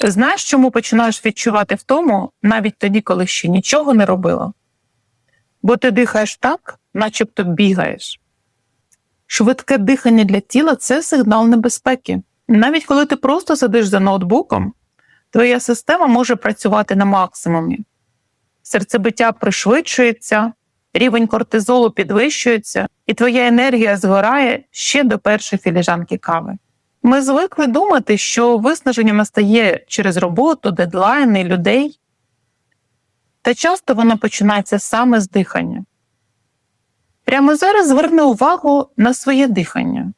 Знаєш, чому починаєш відчувати втому навіть тоді, коли ще нічого не робила? Бо ти дихаєш так, начебто бігаєш. Швидке дихання для тіла це сигнал небезпеки. Навіть коли ти просто сидиш за ноутбуком, твоя система може працювати на максимумі. Серцебиття пришвидшується, рівень кортизолу підвищується, і твоя енергія згорає ще до першої філіжанки кави. Ми звикли думати, що виснаження настає через роботу, дедлайни, людей. Та часто воно починається саме з дихання. Прямо зараз зверни увагу на своє дихання.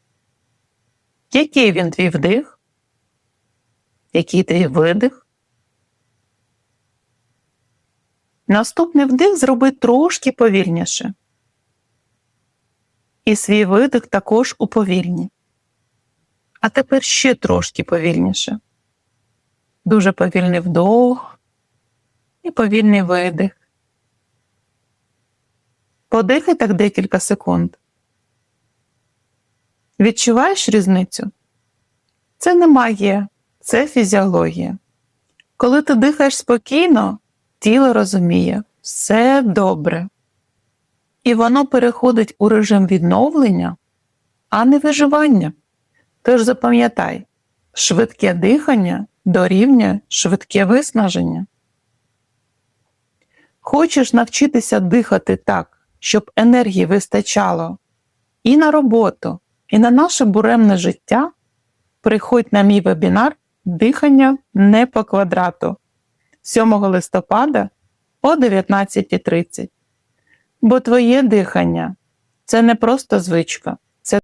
Який він твій вдих? Який твій видих? Наступний вдих зроби трошки повільніше. І свій видих також уповільні. А тепер ще трошки повільніше. Дуже повільний вдох і повільний видих. Подихай так декілька секунд. Відчуваєш різницю? Це не магія, це фізіологія. Коли ти дихаєш спокійно, тіло розуміє все добре. І воно переходить у режим відновлення, а не виживання. Тож запам'ятай, швидке дихання дорівнює швидке виснаження. Хочеш навчитися дихати так, щоб енергії вистачало і на роботу, і на наше буремне життя, приходь на мій вебінар Дихання не по квадрату 7 листопада о 19.30. Бо твоє дихання це не просто звичка,